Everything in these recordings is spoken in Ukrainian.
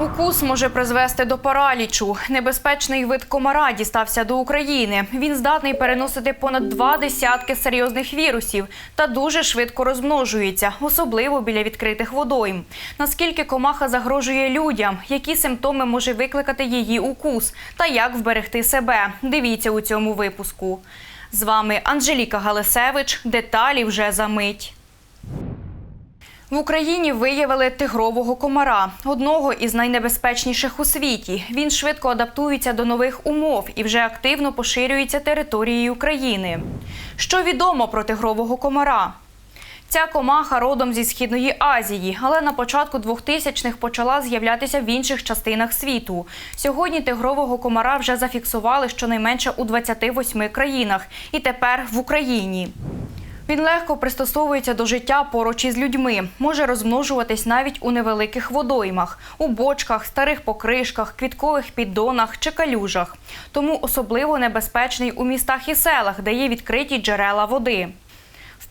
Укус може призвести до паралічу. Небезпечний вид комара дістався до України. Він здатний переносити понад два десятки серйозних вірусів та дуже швидко розмножується, особливо біля відкритих водойм. Наскільки комаха загрожує людям, які симптоми може викликати її укус та як вберегти себе? Дивіться у цьому випуску. З вами Анжеліка Галисевич. Деталі вже за мить. В Україні виявили тигрового комара, одного із найнебезпечніших у світі. Він швидко адаптується до нових умов і вже активно поширюється територією України. Що відомо про тигрового комара? Ця комаха родом зі Східної Азії, але на початку 2000-х почала з'являтися в інших частинах світу. Сьогодні тигрового комара вже зафіксували щонайменше у 28 країнах і тепер в Україні. Він легко пристосовується до життя поруч із людьми, може розмножуватись навіть у невеликих водоймах, у бочках, старих покришках, квіткових піддонах чи калюжах. Тому особливо небезпечний у містах і селах, де є відкриті джерела води.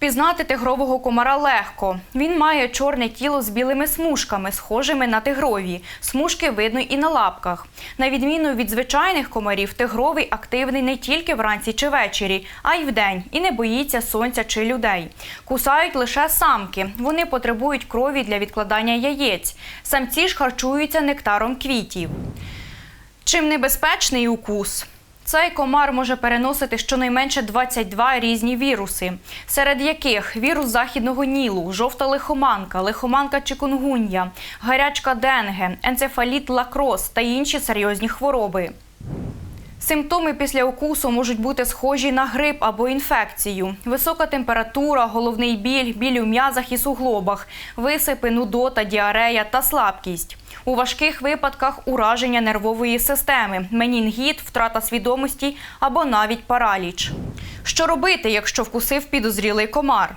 Впізнати тигрового комара легко. Він має чорне тіло з білими смужками, схожими на тигрові. Смужки видно і на лапках. На відміну від звичайних комарів, тигровий активний не тільки вранці чи ввечері, а й вдень і не боїться сонця чи людей. Кусають лише самки. Вони потребують крові для відкладання яєць. Самці ж харчуються нектаром квітів. Чим небезпечний укус? Цей комар може переносити щонайменше 22 різні віруси, серед яких вірус західного нілу, жовта лихоманка, лихоманка чикунгунья, гарячка денге, енцефаліт лакрос та інші серйозні хвороби. Симптоми після укусу можуть бути схожі на грип або інфекцію: висока температура, головний біль, біль у м'язах і суглобах, висипи, нудота, діарея та слабкість. У важких випадках ураження нервової системи, менінгіт, втрата свідомості або навіть параліч. Що робити, якщо вкусив підозрілий комар?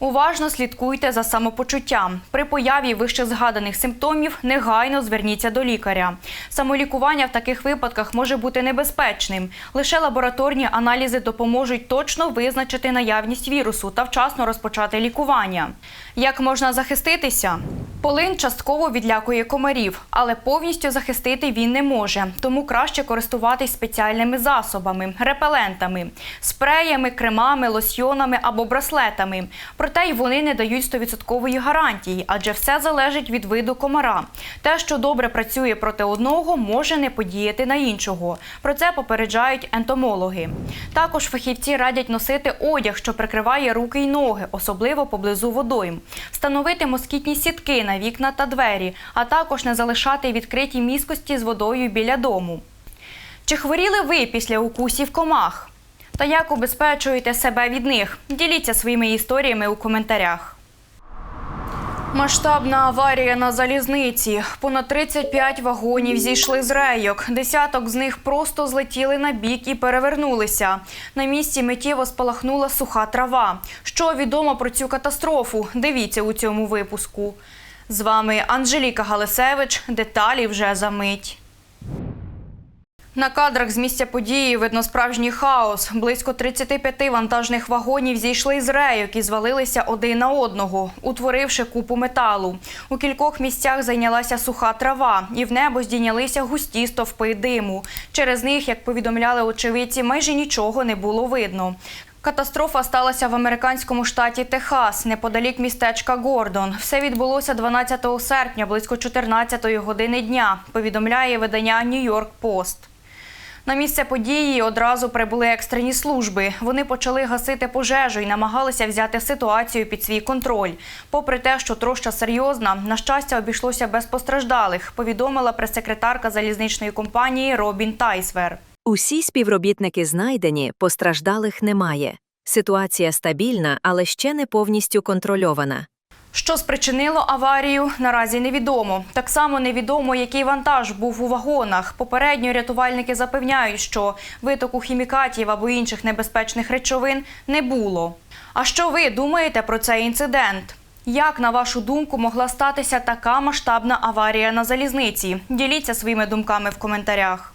Уважно слідкуйте за самопочуттям. При появі вище згаданих симптомів негайно зверніться до лікаря. Самолікування в таких випадках може бути небезпечним. Лише лабораторні аналізи допоможуть точно визначити наявність вірусу та вчасно розпочати лікування. Як можна захиститися? Полин частково відлякує комарів, але повністю захистити він не може. Тому краще користуватись спеціальними засобами, репелентами, спреями, кремами, лосьйонами або браслетами. Проте й вони не дають 100% гарантії, адже все залежить від виду комара. Те, що добре працює проти одного, може не подіяти на іншого. Про це попереджають ентомологи. Також фахівці радять носити одяг, що прикриває руки й ноги, особливо поблизу водойм, встановити москітні сітки на вікна та двері, а також не залишати відкриті міскості з водою біля дому. Чи хворіли ви після укусів комах? Та як убезпечуєте себе від них? Діліться своїми історіями у коментарях. Масштабна аварія на залізниці. Понад 35 вагонів зійшли з рейок. Десяток з них просто злетіли на бік і перевернулися. На місці миттєво спалахнула суха трава. Що відомо про цю катастрофу? Дивіться у цьому випуску. З вами Анжеліка Галисевич. Деталі вже за мить. На кадрах з місця події видно справжній хаос. Близько 35 вантажних вагонів зійшли з рейок і звалилися один на одного, утворивши купу металу. У кількох місцях зайнялася суха трава, і в небо здійнялися густі стовпи диму. Через них, як повідомляли очевидці, майже нічого не було видно. Катастрофа сталася в американському штаті Техас, неподалік містечка Гордон. Все відбулося 12 серпня, близько 14 години дня, повідомляє видання Нью-Йорк Пост. На місце події одразу прибули екстрені служби. Вони почали гасити пожежу і намагалися взяти ситуацію під свій контроль. Попри те, що троща серйозна, на щастя, обійшлося без постраждалих, повідомила прес-секретарка залізничної компанії Робін Тайсвер. Усі співробітники знайдені, постраждалих немає. Ситуація стабільна, але ще не повністю контрольована. Що спричинило аварію, наразі невідомо. Так само невідомо, який вантаж був у вагонах. Попередньо рятувальники запевняють, що витоку хімікатів або інших небезпечних речовин не було. А що ви думаєте про цей інцидент? Як, на вашу думку, могла статися така масштабна аварія на залізниці? Діліться своїми думками в коментарях.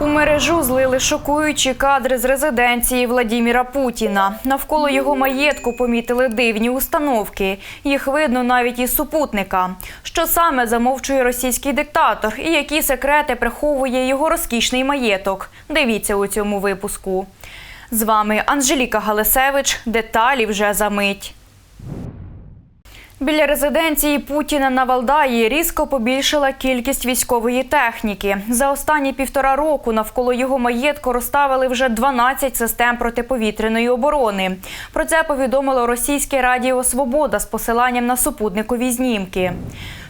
У мережу злили шокуючі кадри з резиденції Владіміра Путіна. Навколо його маєтку помітили дивні установки. Їх видно навіть із супутника. Що саме замовчує російський диктатор і які секрети приховує його розкішний маєток? Дивіться у цьому випуску. З вами Анжеліка Галисевич. Деталі вже за мить. Біля резиденції Путіна на Валдаї різко побільшила кількість військової техніки. За останні півтора року навколо його маєтку розставили вже 12 систем протиповітряної оборони. Про це повідомило російське радіо Свобода з посиланням на супутникові знімки.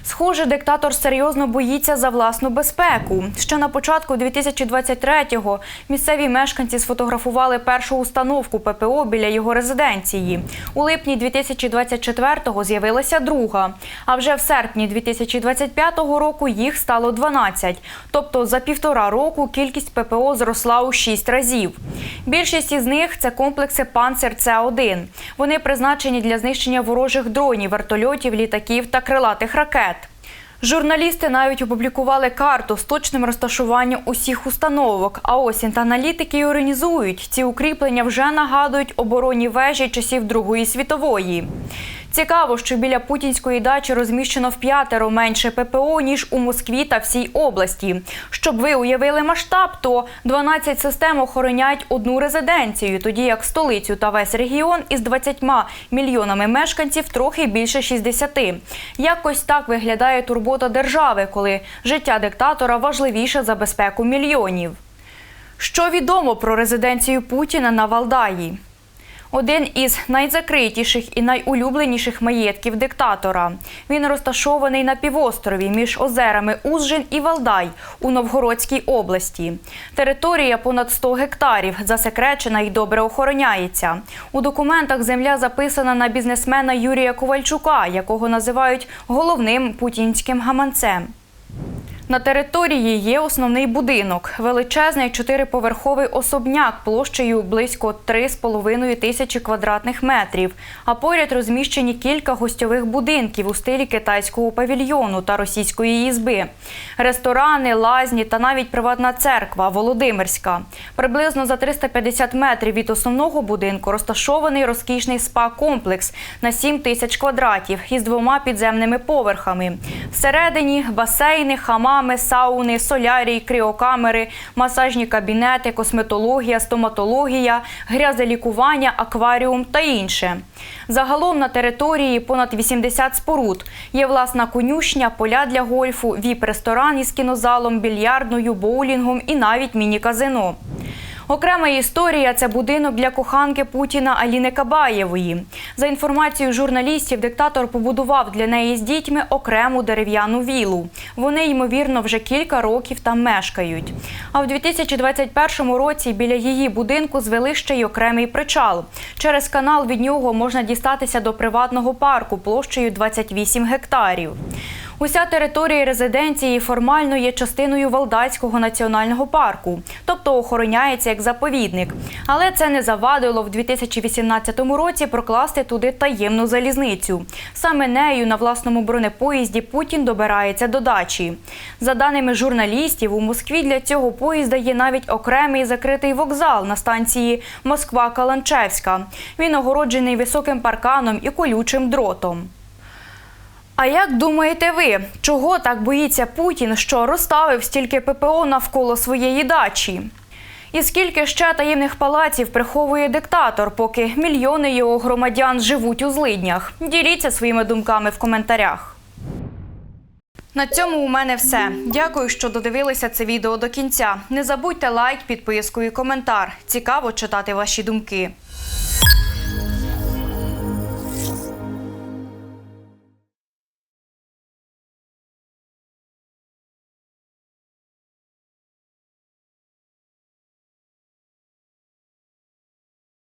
Схоже, диктатор серйозно боїться за власну безпеку. Ще на початку 2023-го місцеві мешканці сфотографували першу установку ППО біля його резиденції. У липні 2024-го з'явилася друга. А вже в серпні 2025 року їх стало 12. Тобто за півтора року кількість ППО зросла у 6 разів. Більшість із них це комплекси Панцер С-1. Вони призначені для знищення ворожих дронів, вертольотів, літаків та крилатих ракет. Журналісти навіть опублікували карту з точним розташуванням усіх установок. А ось інтаналітики організують Ці укріплення вже нагадують оборонні вежі часів Другої світової. Цікаво, що біля путінської дачі розміщено в п'ятеро менше ППО, ніж у Москві та всій області. Щоб ви уявили масштаб, то 12 систем охороняють одну резиденцію, тоді як столицю та весь регіон із 20 мільйонами мешканців трохи більше 60. Якось так виглядає турбота держави, коли життя диктатора важливіше за безпеку мільйонів. Що відомо про резиденцію Путіна на Валдаї? Один із найзакритіших і найулюбленіших маєтків диктатора. Він розташований на півострові між озерами Узжин і Валдай у Новгородській області. Територія понад 100 гектарів, засекречена і добре охороняється. У документах земля записана на бізнесмена Юрія Ковальчука, якого називають головним путінським гаманцем. На території є основний будинок, величезний чотириповерховий особняк площею близько 3,5 тисячі квадратних метрів. А поряд розміщені кілька гостьових будинків у стилі китайського павільйону та російської їзби, ресторани, лазні та навіть приватна церква Володимирська. Приблизно за 350 метрів від основного будинку розташований розкішний спа-комплекс на 7 тисяч квадратів із двома підземними поверхами. Всередині басейни, хамами, сауни, солярій, кріокамери, масажні кабінети, косметологія, стоматологія, грязелікування, акваріум та інше. Загалом на території понад 80 споруд. Є власна конюшня, поля для гольфу, віп-ресторан із кінозалом, більярдною, боулінгом і навіть міні-казино. Окрема історія це будинок для коханки Путіна Аліни Кабаєвої. За інформацією журналістів, диктатор побудував для неї з дітьми окрему дерев'яну вілу. Вони, ймовірно, вже кілька років там мешкають. А в 2021 році біля її будинку звели ще й окремий причал. Через канал від нього можна дістатися до приватного парку площею 28 гектарів. Уся територія резиденції формально є частиною Валдайського національного парку, тобто охороняється як заповідник. Але це не завадило в 2018 році прокласти туди таємну залізницю. Саме нею на власному бронепоїзді Путін добирається до дачі. За даними журналістів, у Москві для цього поїзда є навіть окремий закритий вокзал на станції Москва-Каланчевська. Він огороджений високим парканом і колючим дротом. А як думаєте ви, чого так боїться Путін, що розставив стільки ППО навколо своєї дачі? І скільки ще таємних палаців приховує диктатор, поки мільйони його громадян живуть у злиднях? Діліться своїми думками в коментарях. На цьому у мене все. Дякую, що додивилися це відео до кінця. Не забудьте лайк, підписку і коментар. Цікаво читати ваші думки.